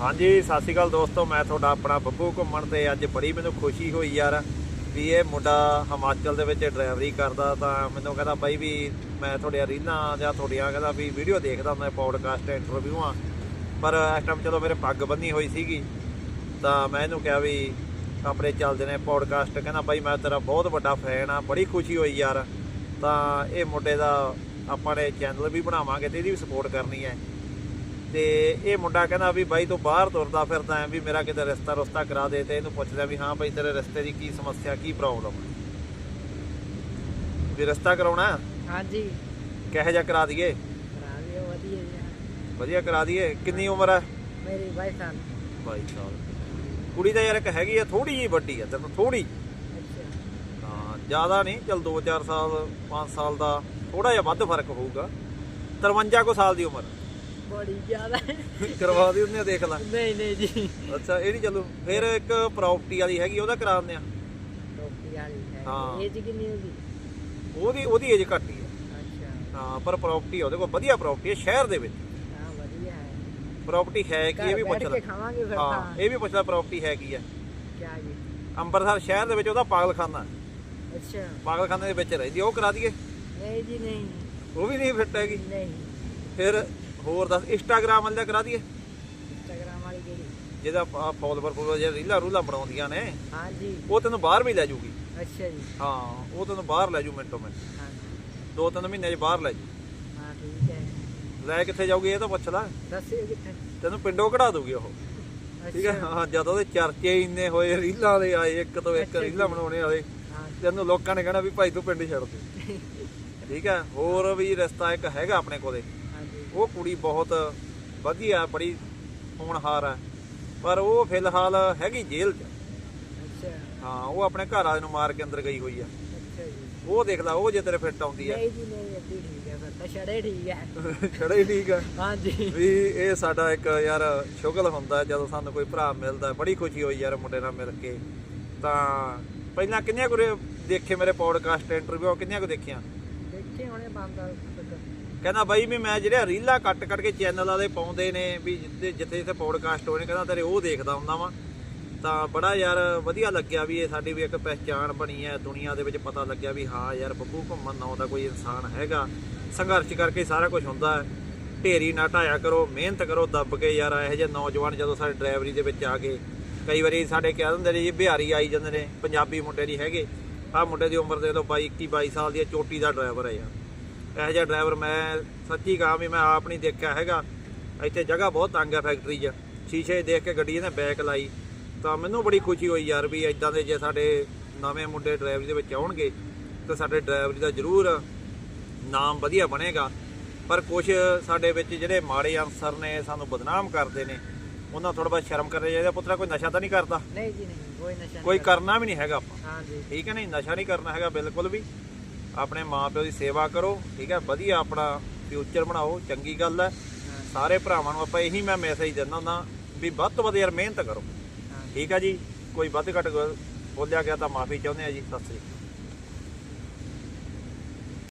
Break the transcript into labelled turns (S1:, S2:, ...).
S1: ਹਾਂਜੀ, ਸਤਿ ਸ਼੍ਰੀ ਅਕਾਲ ਦੋਸਤੋ, ਮੈਂ ਤੁਹਾਡਾ ਆਪਣਾ ਬੱਬੂ ਘੁੰਮਣ ਤੇ ਅੱਜ ਬੜੀ ਮੈਨੂੰ ਖੁਸ਼ੀ ਹੋਈ ਯਾਰ ਵੀ ਇਹ ਮੁੰਡਾ ਹਿਮਾਚਲ ਦੇ ਵਿੱਚ ਡਰਾਈਵਰੀ ਕਰਦਾ ਤਾਂ ਮੈਨੂੰ ਕਹਿੰਦਾ ਬਾਈ ਵੀ ਮੈਂ ਤੁਹਾਡੀਆਂ ਰੀਲਾਂ ਜਾਂ ਤੁਹਾਡੀਆਂ ਕਹਿੰਦਾ ਵੀ ਵੀਡੀਓ ਦੇਖਦਾ ਹੁੰਦਾ ਪੌਡਕਾਸਟ ਇੰਟਰਵਿਊਆਂ। ਪਰ ਇਸ ਟਾਈਮ ਚਲੋ ਮੇਰੇ ਪੱਗ ਬੰਨੀ ਹੋਈ ਸੀਗੀ, ਤਾਂ ਮੈਂ ਇਹਨੂੰ ਕਿਹਾ ਵੀ ਆਪਣੇ ਚੱਲਦੇ ਨੇ ਪੌਡਕਾਸਟ, ਕਹਿੰਦਾ ਬਾਈ ਮੈਂ ਤੇਰਾ ਬਹੁਤ ਵੱਡਾ ਫੈਨ ਆ, ਬੜੀ ਖੁਸ਼ੀ ਹੋਈ ਯਾਰ। ਤਾਂ ਇਹ ਮੁੰਡੇ ਦਾ ਆਪਾਂ ਨੇ ਚੈਨਲ ਵੀ ਬਣਾਵਾਂਗੇ ਤੇ ਇਹਦੀ ਵੀ ਸਪੋਰਟ ਕਰਨੀ ਹੈ। ਤੇ ਇਹ ਮੁੰਡਾ ਕਹਿੰਦਾ ਵੀ ਬਾਈ ਤੂੰ ਬਾਹਰ ਤੁਰਦਾ ਫਿਰਦਾ ਐ ਵੀ ਮੇਰਾ ਕਿਤੇ ਰਿਸ਼ਤਾ ਰੁਸਤਾ ਕਰਾ ਦੇ ਤੇ ਇਹਨੂੰ ਪੁੱਛਦਾ ਵੀ ਹਾਂ ਬਾਈ ਤੇਰੇ ਰਿਸ਼ਤੇ ਦੀ ਕੀ ਸਮੱਸਿਆ ਕੀ ਪ੍ਰੋਬਲਮ ਵੀ ਰਿਸ਼ਤਾ ਕਰਾਉਣਾ?
S2: ਹਾਂਜੀ।
S1: ਕਿਹੋ ਜਿਹਾ ਕਰਾ ਦਈਏ?
S2: ਕਰਾ ਦਿਓ ਵਧੀਆ ਜੀ।
S1: ਵਧੀਆ ਕਰਾ ਦਈਏ। ਕਿੰਨੀ ਉਮਰ ਹੈ
S2: ਮੇਰੀ ਵਾਈਫ ਹਨ
S1: 22 ਸਾਲ। ਕੁੜੀ ਤਾਂ ਯਾਰ ਇੱਕ ਹੈਗੀ ਆ ਥੋੜੀ ਜਿਹੀ ਵੱਡੀ ਆ ਤੈਨੂੰ ਥੋੜੀ ਹਾਂ ਜ਼ਿਆਦਾ ਨਹੀਂ ਚਲ 2-4 ਸਾਲ 5 ਸਾਲ ਦਾ ਥੋੜਾ ਜਿਹਾ ਵੱਧ ਫ਼ਰਕ ਹੋਊਗਾ। 53 ਕੋ ਸਾਲ ਦੀ ਉਮਰ।
S2: ਬੜੀ ਜ਼ਿਆਦਾ।
S1: ਕਰਵਾ ਦੀ ਉਹਨੇ ਦੇਖ ਲੈ।
S2: ਨਹੀਂ ਨਹੀਂ ਜੀ।
S1: ਅੱਛਾ ਇਹ ਨਹੀਂ ਚੱਲੂ। ਫਿਰ ਇੱਕ ਪ੍ਰਾਪਰਟੀ ਵਾਲੀ ਹੈਗੀ ਉਹਦਾ ਕਰਾ ਦਿੰਦੇ ਆ।
S2: ਟੋਪੀ ਵਾਲੀ ਹੈ।
S1: ਹਾਂ।
S2: ਇਹ ਜੀ ਕਿੰਨੀ ਹੋਗੀ
S1: ਉਹਦੀ? ਉਹਦੀ ਏਜ ਘੱਟ ਹੀ ਹੈ।
S2: ਅੱਛਾ।
S1: ਹਾਂ ਪਰ ਪ੍ਰਾਪਰਟੀ ਉਹਦੇ ਕੋਲ ਵਧੀਆ ਪ੍ਰਾਪਰਟੀ ਹੈ ਸ਼ਹਿਰ ਦੇ ਵਿੱਚ।
S2: ਹਾਂ ਵਧੀਆ ਹੈ।
S1: ਪ੍ਰਾਪਰਟੀ ਹੈ ਕੀ ਇਹ ਵੀ ਪੁੱਛ ਲੈ। ਹਾਂ ਇਹ ਵੀ ਪੁੱਛ ਲੈ ਪ੍ਰਾਪਰਟੀ ਹੈ ਕੀ ਹੈ।
S2: ਕਿਆ ਜੀ।
S1: ਅੰਮ੍ਰਿਤਸਰ ਸ਼ਹਿਰ ਦੇ ਵਿੱਚ ਉਹਦਾ ਪਾਗਲਖਾਨਾ।
S2: ਅੱਛਾ।
S1: ਪਾਗਲਖਾਨੇ ਦੇ ਵਿੱਚ ਰਹਿੰਦੀ ਉਹ ਕਰਾ ਦਈਏ।
S2: ਨਹੀਂ ਜੀ ਨਹੀਂ।
S1: ਉਹ ਵੀ ਨਹੀਂ ਫਿੱਟ ਹੈਗੀ।
S2: ਨਹੀਂ।
S1: ਫਿਰ ਹੋਰ ਦੱਸ ਇੰਸਟਾਗ੍ਰਾਮ ਵਾਲੇ ਦਾ ਕਰਾ ਦਈਏ।
S2: ਇੰਸਟਾਗ੍ਰਾਮ ਵਾਲੀ ਕਿਹੜੀ
S1: ਜਿਹਦਾ ਫੋਲੋਵਰ ਫੋਲੋਵਰ ਜਿਹੜਾ ਰੀਲਾ ਰੂਲਾ ਬਣਾਉਂਦੀਆਂ ਨੇ
S2: ਹਾਂਜੀ।
S1: ਉਹ ਤੈਨੂੰ ਬਾਹਰ ਵੀ ਲੈ ਜੂਗੀ।
S2: ਅੱਛਾ ਜੀ।
S1: ਹਾਂ ਉਹ ਤੈਨੂੰ ਬਾਹਰ ਲੈ ਜੂ ਮਿੰਟੋ ਮਿੰਟ। ਦੋ ਤਿੰਨ ਮਹੀਨੇ 'ਚ ਬਾਹਰ ਲੈ ਜੂ।
S2: ਹਾਂ ਠੀਕ ਹੈ।
S1: ਲੈ ਕਿੱਥੇ ਜਾਊਗੀ ਇਹ ਤਾਂ ਪੁੱਛ ਲੈ।
S2: ਦੱਸਿਓ ਕਿੱਥੇ।
S1: ਤੈਨੂੰ ਪਿੰਡੋਂ ਕਢਾ ਦੂਗੀ ਉਹ। ਠੀਕ ਹੈ? ਹਾਂ ਜਦੋਂ ਉਹਦੇ ਚਰਚੇ ਇੰਨੇ ਹੋਏ ਰੀਲਾਂ ਦੇ ਆਏ ਇੱਕ ਤੋਂ ਇੱਕ। ਰੀਲਾਂ ਬਣਾਉਣੇ ਵਾਲੇ।
S2: ਹਾਂ
S1: ਤੈਨੂੰ ਲੋਕਾਂ ਨੇ ਕਹਿਣਾ ਵੀ ਭਾਈ ਤੂੰ ਪਿੰਡ ਛੱਡ ਦੇ। ਠੀਕ ਹੈ? ਹੋਰ ਵੀ ਰਸਤਾ ਇੱਕ ਹੈਗਾ ਆਪਣੇ ਕੋਲੇ। ਉਹ ਕੁੜੀ ਬਹੁਤ ਵਧੀਆ ਬੜੀ ਹੋਣਹਾਰ ਹੈ। ਪਰ ਉਹ ਫਿਲਹਾਲ ਹੈਗੀ ਜੇਲ੍ਹ 'ਚ।
S2: ਅੱਛਾ।
S1: ਹਾਂ ਉਹ ਆਪਣੇ ਘਰ ਵਾਲੇ ਨੂੰ ਮਾਰ ਕੇ ਅੰਦਰ ਗਈ ਹੋਈ ਆ।
S2: ਅੱਛਾ ਜੀ।
S1: ਉਹ ਦੇਖ ਲੈ ਉਹ ਜੇ ਤੇਰੇ ਫਿੱਟ ਆਉਂਦੀ ਹੈ
S2: ਨਹੀਂ ਜੀ ਨਹੀਂ ਅੱਧੀ ਠੀਕ ਹੈ ਫਿਰ ਤਾਂ ਛੜੇ ਠੀਕ ਹੈ
S1: ਛੜਾ ਹੀ ਠੀਕ ਹੈ
S2: ਹਾਂਜੀ।
S1: ਵੀ ਇਹ ਸਾਡਾ ਇੱਕ ਯਾਰ ਸ਼ੁਗਲ ਹੁੰਦਾ ਜਦੋਂ ਸਾਨੂੰ ਕੋਈ ਭਰਾ ਮਿਲਦਾ ਬੜੀ ਖੁਸ਼ੀ ਹੋਈ ਯਾਰ ਮੁੰਡੇ ਨਾਲ ਮਿਲ ਕੇ। ਤਾਂ ਪਹਿਲਾਂ ਕਿੰਨੀਆਂ ਕੁ ਰੇ- ਦੇਖੇ ਮੇਰੇ ਪੌਡਕਾਸਟ ਇੰਟਰਵਿਊ ਕਿੰਨੀਆਂ ਕੁ ਦੇਖੀਆਂ?
S2: ਦੇਖੇ ਹੋਣੇ ਬੰਦਾ
S1: ਕਹਿੰਦਾ ਬਾਈ ਵੀ ਮੈਂ ਜਿਹੜੇ ਰੀਲਾਂ ਕੱਟ ਕੱਟ ਕੇ ਚੈਨਲਾਂ ਦੇ ਪਾਉਂਦੇ ਨੇ, ਵੀ ਜਿੱਥੇ ਜਿੱਥੇ ਜਿੱਥੇ ਪੌਡਕਾਸਟ ਹੋਏ ਨੇ, ਕਹਿੰਦਾ ਤੇਰੇ ਉਹ ਦੇਖਦਾ ਹੁੰਦਾ ਵਾਂ। ਤਾਂ ਬੜਾ ਯਾਰ ਵਧੀਆ ਲੱਗਿਆ ਵੀ ਇਹ ਸਾਡੀ ਵੀ ਇੱਕ ਪਹਿਚਾਣ ਬਣੀ ਹੈ, ਦੁਨੀਆ ਦੇ ਵਿੱਚ ਪਤਾ ਲੱਗਿਆ ਵੀ ਹਾਂ ਯਾਰ ਬੱਬੂ ਘੁੰਮਣ ਨਾਂ ਦਾ ਕੋਈ ਇਨਸਾਨ ਹੈਗਾ। ਸੰਘਰਸ਼ ਕਰਕੇ ਸਾਰਾ ਕੁਝ ਹੁੰਦਾ ਹੈ। ਢੇਰੀ ਨਾ ਢਾਇਆ ਕਰੋ, ਮਿਹਨਤ ਕਰੋ, ਦੱਬ ਕੇ ਯਾਰ ਇਹੋ ਜਿਹੇ ਨੌਜਵਾਨ ਜਦੋਂ ਸਾਡੇ ਡਰਾਈਵਰੀ ਦੇ ਵਿੱਚ ਆ ਗਏ। ਕਈ ਵਾਰੀ ਸਾਡੇ ਕਹਿ ਦਿੰਦੇ ਨੇ ਜੀ ਬਿਹਾਰੀ ਆਈ ਜਾਂਦੇ ਨੇ, ਪੰਜਾਬੀ ਮੁੰਡੇ ਨਹੀਂ ਹੈਗੇ। ਆਹ ਮੁੰਡੇ ਦੀ ਉਮਰ ਦੇ ਲੋ 22 21 22 ਸਾਲ ਦੀ ਚੋਟੀ ਦਾ ਡਰਾਈਵਰ ਹੈ ਯਾਰ। ਇਹੋ ਜਿਹਾ ਡਰਾਈਵਰ ਮੈਂ ਸੱਚੀ ਕਹਾਂ ਵੀ ਮੈਂ ਆਪ ਨਹੀਂ ਦੇਖਿਆ ਹੈਗਾ। ਇੱਥੇ ਜਗ੍ਹਾ ਬਹੁਤ ਤੰਗ ਹੈ ਫੈਕਟਰੀ 'ਚ। ਸ਼ੀਸ਼ੇ ਦੇਖ ਕੇ ਗੱਡੀ ਇਹਨੇ ਬੈਕ ਲਾਈ। ਤਾਂ ਮੈਨੂੰ ਬੜੀ ਖੁਸ਼ੀ ਹੋਈ ਯਾਰ ਵੀ ਇਦਾਂ ਦੇ ਜੇ ਸਾਡੇ ਨਵੇਂ ਮੁੰਡੇ ਡਰਾਈਵਰੀ ਦੇ ਵਿੱਚ ਆਉਣਗੇ ਤਾਂ ਸਾਡੇ ਡਰਾਈਵਰੀ ਦਾ ਜ਼ਰੂਰ ਨਾਮ ਵਧੀਆ ਬਣੇਗਾ। ਪਰ ਕੁਝ ਸਾਡੇ ਵਿੱਚ ਜਿਹੜੇ ਮਾੜੇ ਅਨਸਰ ਨੇ ਸਾਨੂੰ ਬਦਨਾਮ ਕਰਦੇ ਨੇ ਉਹਨਾਂ ਥੋੜਾ ਬਹੁਤ ਸ਼ਰਮ ਕਰਨੀ ਚਾਹੀਦਾ ਪੁੱਤਰਾ ਕੋਈ ਨਸ਼ਾ ਤਾਂ ਨਹੀਂ ਕਰਦਾ?
S2: ਨਹੀਂ ਜੀ ਨਹੀਂ ਕੋਈ ਨਸ਼ਾ
S1: ਕੋਈ। ਕਰਨਾ ਵੀ ਨਹੀਂ ਹੈਗਾ ਆਪਾਂ।
S2: ਹਾਂਜੀ
S1: ਠੀਕ ਹੈ ਨਹੀਂ? ਨਸ਼ਾ ਨਹੀਂ ਕਰਨਾ ਹੈਗਾ ਬਿਲਕੁਲ ਵੀ। ਆਪਣੇ ਮਾਪਿਓ ਦੀ ਸੇਵਾ ਕਰੋ ਠੀਕ ਹੈ? ਵਧੀਆ ਆਪਣਾ ਫਿਊਚਰ ਬਣਾਓ ਚੰਗੀ ਗੱਲ ਹੈ। ਸਾਰੇ ਭਰਾਵਾਂ ਨੂੰ ਆਪਾਂ ਇਹੀ ਮੈਂ ਮੈਸੇਜ ਦਿੰਦਾ ਹੁੰਦਾ ਵੀ ਵੱਧ ਤੋਂ ਵੱਧ ਯਾਰ ਮਿਹਨਤ ਕਰੋ। ਠੀਕ ਹੈ ਜੀ? ਕੋਈ ਵੱਧ ਘੱਟ ਬੋਲਿਆ ਗਿਆ ਤਾਂ ਮਾਫੀ ਚਾਹੁੰਦੇ ਆ ਜੀ। ਸਤਿ ਸ੍ਰੀ ਅਕਾਲ।